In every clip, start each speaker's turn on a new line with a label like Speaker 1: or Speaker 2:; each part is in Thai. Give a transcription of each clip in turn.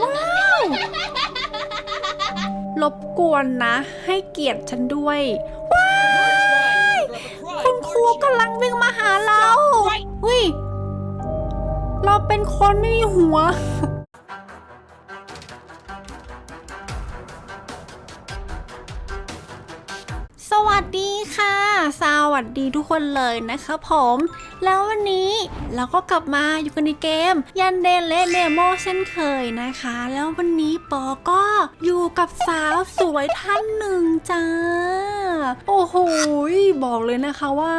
Speaker 1: ว้าวรบกวนนะ ให้เกียรติฉันด้วย ว้ายคุณครูกำลังวิ่งมาหาเราอุ้ยเราเป็นคนไม่มีหัวสวัสดีค่ะ สวัสดีทุกคนเลยนะคะผม แล้ววันนี้เราก็กลับมาอยู่กันในเกม ยันเดนและเนโมเช่นเคยนะคะ แล้ววันนี้ปอก็อยู่กับสาวสวยท่านหนึ่งจ้า โอ้โหบอกเลยนะคะว่า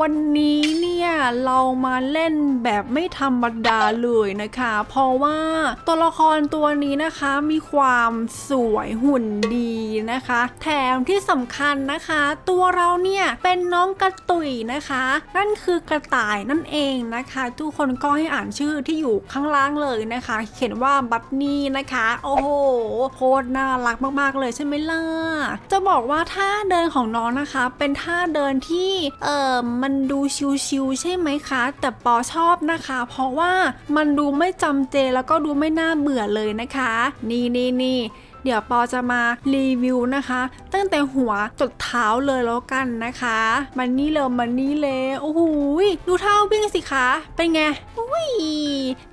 Speaker 1: วันนี้เนี่ยเรามาเล่นแบบไม่ธรรมดาเลยนะคะ เพราะว่าตัวละครตัวนี้นะคะมีความสวยหุ่นดีนะคะ แถมที่สำคัญนะคะ ตัวเราเนี่ยเป็นน้องกระตุยนะคะ นั่นคือกระต่ายนั่นเองนะคะ ทุกคนก็ให้อ่านชื่อที่อยู่ข้างล่างเลยนะคะ เขียนว่าบัตนี่นะคะ โอ้โหโคตรน่ารักมากๆเลยใช่ไหมล่ะจะบอกว่าท่าเดินของน้องนะคะ เป็นท่าเดินที่เออมันดูชิวๆใช่ไหมคะ แต่ปอชอบนะคะ เพราะว่ามันดูไม่จำเจแล้วก็ดูไม่น่าเบื่อเลยนะคะ นี่นี่นี่เดี๋ยวปอจะมารีวิวนะคะ ตั้งแต่หัวจดเท้าเลยแล้วกันนะคะ มันนี่เลยมันนี่เลยโอ้โหดูเท้าวิ่งสิคะ เป็นไงอุ้ย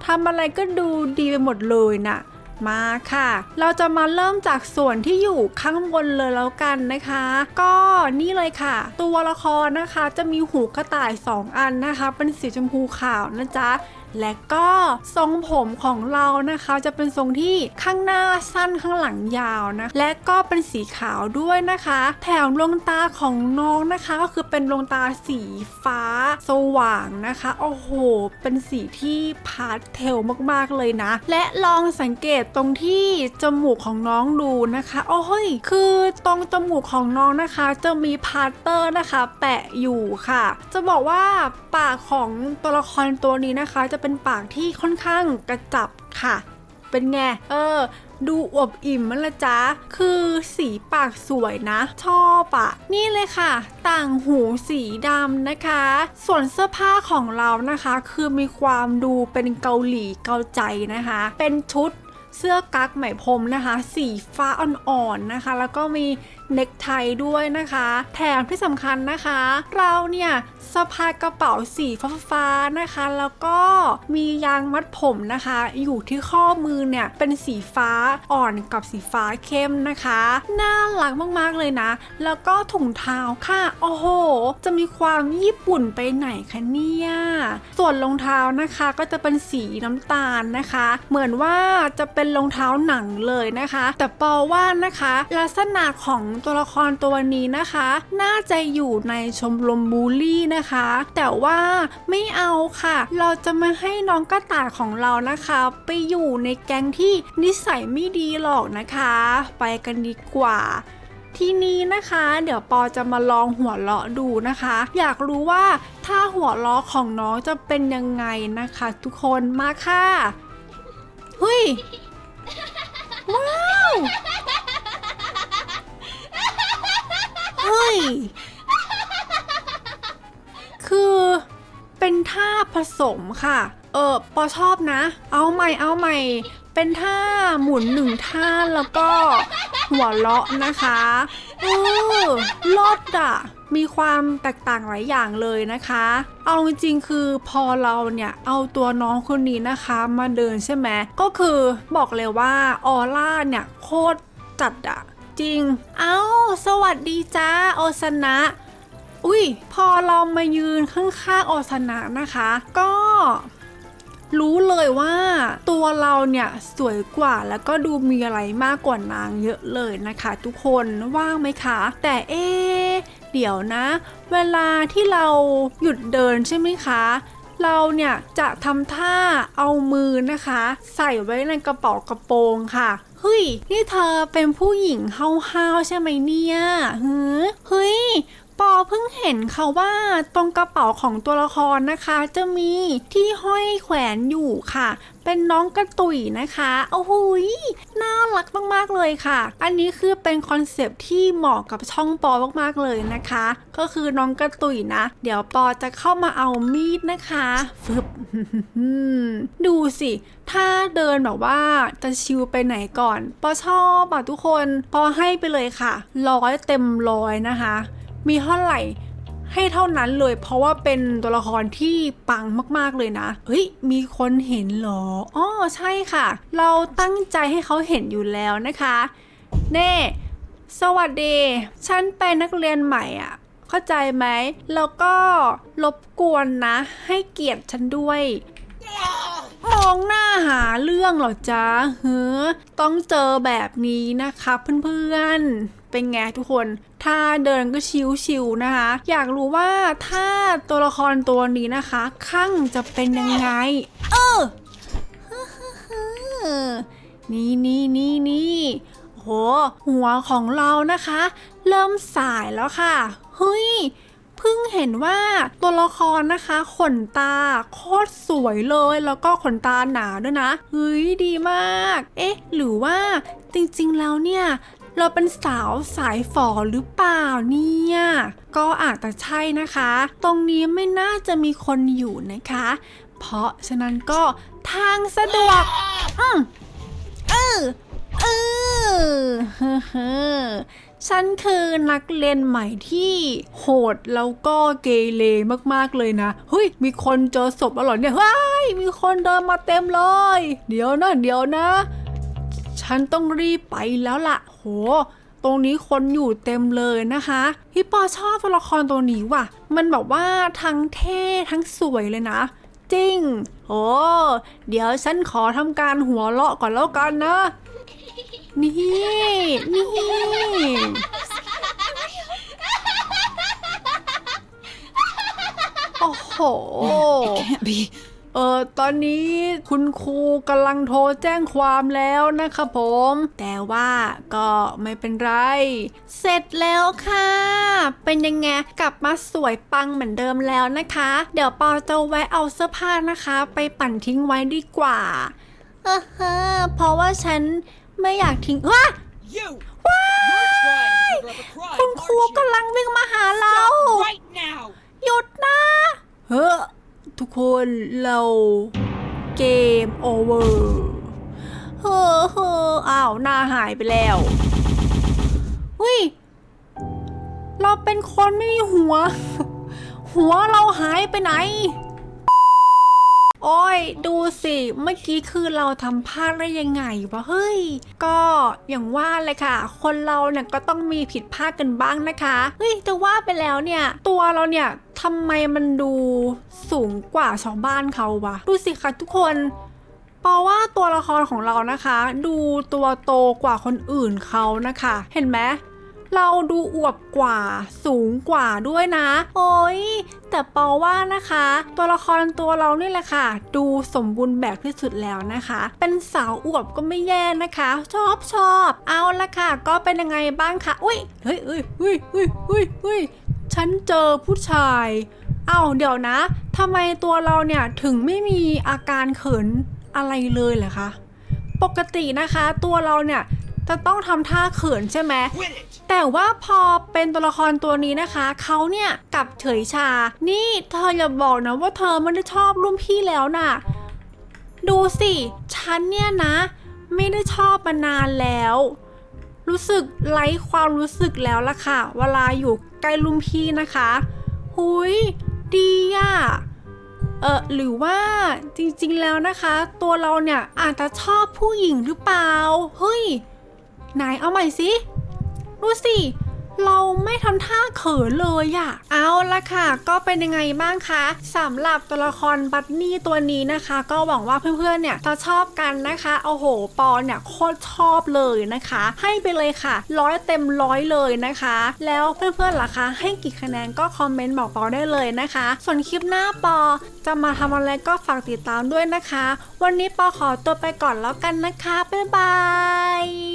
Speaker 1: ทำอะไรก็ดูดีไปหมดเลยน่ะ มาค่ะ เราจะมาเริ่มจากส่วนที่อยู่ข้างบนเลยแล้วกันนะคะ ก็นี่เลยค่ะ ตัวละครนะคะจะมีหูกระต่าย 2 อันนะคะ เป็นสีชมพูขาวนะจ๊ะ และก็ทรงผมของเรานะคะ จะเป็นทรงที่ข้างหน้าสั้นข้างหลังยาวนะ และก็เป็นสีขาวด้วยนะคะ แถมดวงตาของน้องนะคะ ก็คือเป็นดวงตาสีฟ้าสว่างนะคะ โอ้โห เป็นสีที่พาสเทลมากๆเลยนะ และลองสังเกตตรงที่จมูกของน้องดูนะคะ โอ้ยคือตรงจมูกของน้องนะคะ จะมีพาสเตอร์นะคะ แปะอยู่ค่ะ จะบอกว่าปากของตัวละครตัวนี้นะคะจะเป็นปากที่ค่อนข้างกระจับค่ะ เป็นไง เออ ดูอวบอิ่มมันละจ้าคือสีปากสวยนะ ชอบอะนี่เลยค่ะ ต่างหูสีดำนะคะ ส่วนเสื้อผ้าของเรานะคะ คือมีความดูเป็นเกาหลีเกาใจนะคะ เป็นชุด เสื้อกั๊กไหมพรมนะคะ สีฟ้าอ่อนๆนะคะ แล้วก็มีเน็กไทด้วยนะคะ แถมที่สำคัญนะคะ เราเนี่ยสะพายกระเป๋าสีฟ้าๆนะคะ แล้วก็มียางมัดผมนะคะ อยู่ที่ข้อมือเนี่ยเป็นสีฟ้าอ่อนกับสีฟ้าเข้มนะคะ น่ารักมากๆเลยนะ แล้วก็ถุงเท้าค่ะ โอ้โห จะมีความญี่ปุ่นไปไหนคะเนี่ยส่วนรองเท้านะคะก็จะเป็นสีน้ำตาลนะคะ เหมือนว่าจะเป็นรองเท้าหนังเลยนะคะ แต่ปอว่านะคะ ลักษณะของตัวละครตัวนี้นะคะ น่าจะอยู่ในชมรมบูลลี่นะคะ แต่ว่าไม่เอาค่ะ เราจะมาให้น้องกระต่ายของเรานะคะ ไปอยู่ในแก๊งที่นิสัยไม่ดีหรอกนะคะ ไปกันดีกว่าทีนี้นะคะ เดี๋ยวปอจะมาลองหัวเราะดูนะคะ อยากรู้ว่าถ้าหัวเราะของน้องจะเป็นยังไงนะคะ ทุกคนมาค่ะเฮ้ย ว้าวเฮ้ย คือเป็นท่าผสมค่ะ เออปอชอบนะ เอาใหม่เอาใหม่ เป็นท่าหมุนหนึ่งท่าแล้วก็หัวเราะนะคะเออลดอะ มีความแตกต่างหลายอย่างเลยนะคะ เอาจริงๆคือพอเราเนี่ยเอาตัวน้องคนนี้นะคะมาเดินใช่ไหมก็คือบอกเลยว่าออร่าเนี่ยโคตรจัดอะจริง เอาสวัสดีจ้าโอสนะ อุ้ยพอเรามายืนข้างๆโอสนะนะคะ ก็รู้เลยว่าตัวเราเนี่ยสวยกว่าแล้วก็ดูมีอะไรมากกว่านางเยอะเลยนะคะ ทุกคนว่างไหมคะ แต่เอ๊ เดี๋ยวนะ เวลาที่เราหยุดเดินใช่ไหมคะ เราเนี่ยจะทำท่าเอามือนะคะ ใส่ไว้ในกระเป๋ากระโปรงค่ะเฮ้ยนี่เธอเป็นผู้หญิงห้าวๆใช่ไหมเนี่ยเฮ้ย ปอเพิ่งเห็นค่ะว่าตรงกระเป๋าของตัวละครนะคะ จะมีที่ห้อยแขวนอยู่ค่ะ เป็นน้องกระตุยนะคะโอ้โหน่ารักมากๆเลยค่ะ อันนี้คือเป็นคอนเซปที่เหมาะกับช่องปอมากๆเลยนะคะ ก็คือน้องกระตุยนะ เดี๋ยวปอจะเข้ามาเอามีดนะคะฟึบดูสิ ถ้าเดินแบบว่าจะชิวไปไหนก่อน ปอชอบอะทุกคน ปอให้ไปเลยค่ะ ร้อยเต็มร้อยนะคะ มีเท่าไหร่ให้เท่านั้นเลย เพราะว่าเป็นตัวละครที่ปังมากๆเลยนะ เฮ้ย มีคนเห็นเหรออ๋อใช่ค่ะ เราตั้งใจให้เขาเห็นอยู่แล้วนะคะ เน่ สวัสดี ฉันเป็นนักเรียนใหม่อะ เข้าใจไหม แล้วก็รบกวนนะ ให้เกียรติฉันด้วยมองหน้าหาเรื่องเหรอจ๊ะเฮ้อต้องเจอแบบนี้นะคะเพื่อนๆ เป็นไงทุกคนถ้าเดินก็ชิวๆนะคะ อยากรู้ว่าถ้าตัวละครตัวนี้นะคะข้างจะเป็นยังไง เออนี่นี่นี่นี่โห หัวของเรานะคะ เริ่มสายแล้วค่ะเฮ้ยเพิ่งเห็นว่าตัวละครนะคะ ขนตาโคตรสวยเลยแล้วก็ขนตาหนาด้วยนะเฮ้ยดีมาก เอ๊ะ หรือว่าจริงๆแล้วเนี่ย เราเป็นสาวสายฝอหรือเปล่าเนี่ย ก็อาจจะใช่นะคะ ตรงนี้ไม่น่าจะมีคนอยู่นะคะ เพราะฉะนั้นก็ทางสะดวก อืมเออเออเฮ้อเฮ้อฉันคือนักเรียนใหม่ที่โหดแล้วก็เกเรมากๆเลยนะเฮ้ยมีคนเจอศพแล้วเหรอเนี่ยเฮ้ยมีคนเดินมาเต็มเลย เดี๋ยวนะเดี๋ยวนะ ฉันต้องรีบไปแล้วล่ะ โห ตรงนี้คนอยู่เต็มเลยนะคะพี่ปอชอบตัวละครตัวนี้ว่ะ มันแบบว่าทั้งเท่ทั้งสวยเลยนะ จริง โอ้เดี๋ยวฉันขอทำการหัวเราะก่อนแล้วกันนะ นี่ นี่โอ้โห
Speaker 2: Can't be.
Speaker 1: เออตอนนี้คุณครูกำลังโทรแจ้งความแล้วนะครับผม แต่ว่าก็ไม่เป็นไร เสร็จแล้วค่ะ เป็นยังไงกลับมาสวยปังเหมือนเดิมแล้วนะคะ เดี๋ยวปอจะแวะเอาเสื้อผ้านะคะ ไปปั่นทิ้งไว้ดีกว่าเออเฮอเพราะว่าฉันไม่อยากทิ้งว้า
Speaker 2: You!
Speaker 1: Why?
Speaker 2: You're trying to cover up a crime,
Speaker 1: คุณครู
Speaker 2: aren't you?
Speaker 1: กำลังวิ่งมาหาเรา
Speaker 2: Stop right now!
Speaker 1: หยุดนะเฮ้อทุก คนเราเกมโอเวอร์เฮ้อเฮ้ออ้าวหน้าหายไปแล้ววิเราเป็นคนไม่มีหัว หัวเราหายไปไหน โอ้ย ดูสิ เมื่อกี้คือเราทำพลาดได้ยังไงวะเฮ้ย ก็อย่างว่าเลยค่ะ คนเราเนี่ยก็ต้องมีผิดพลาดกันบ้างนะคะ เฮ้ยจะว่าไปแล้วเนี่ย ตัวเราเนี่ย ทำไมมันดูสูงกว่าชาวบ้านเขาวะ ดูสิคะทุกคนเพราะว่าตัวละครของเรานะคะ ดูตัวโตกว่าคนอื่นเขานะคะ เห็นไหมเราดูอวบกว่าสูงกว่าด้วยนะ โอ้ยแต่เปอว่านะคะ ตัวละครตัวเรานี่แหละค่ะ ดูสมบูรณ์แบบที่สุดแล้วนะคะ เป็นสาวอวบก็ไม่แย่นะคะ ชอบชอบเอาละค่ะ ก็เป็นยังไงบ้างคะอุ้ยเฮ้ยเฮ้ยเฮ้ยเฮ้ยเฮ้ย ฉันเจอผู้ชายเอาเดี๋ยวนะทำไมตัวเราเนี่ยถึงไม่มีอาการเขินอะไรเลยเหรอคะ ปกตินะคะ ตัวเราเนี่ยจะต้องทำท่าเขินใช่ไหม แต่ว่าพอเป็นตัวละครตัวนี้นะคะ เขาเนี่ยกลับเฉยชา นี่เธออย่าบอกนะว่าเธอไม่ได้ชอบรุ่นพี่แล้วน่ะ ดูสิ ฉันเนี่ยนะ ไม่ได้ชอบมานานแล้ว รู้สึกไร้ความรู้สึกแล้วล่ะค่ะ เวลาอยู่ใกล้ลุมพี่นะคะ หุยดีอะเออหรือว่าจริงๆแล้วนะคะ ตัวเราเนี่ยอาจจะชอบผู้หญิงหรือเปล่า เฮ้ย ไหนเอาใหม่สิ รู้สิ เราไม่ทำท่าเขินเลยอะเอาละค่ะ ก็เป็นยังไงบ้างคะสำหรับตัวละครบัตนี่ตัวนี้นะคะ ก็หวังว่าเพื่อนๆ เนี่ยจะชอบกันนะคะ โอ้โห ปอนเนี่ยโคตรชอบเลยนะคะ ให้ไปเลยค่ะร้อยเต็มร้อยเลยนะคะ แล้วเพื่อนๆล่ะคะ ให้กี่คะแนนก็คอมเมนต์บอกปอได้เลยนะคะ ส่วนคลิปหน้าปอจะมาทำอะไรก็ฝากติดตามด้วยนะคะ วันนี้ปอขอตัวไปก่อนแล้วกันนะคะบ๊ายบาย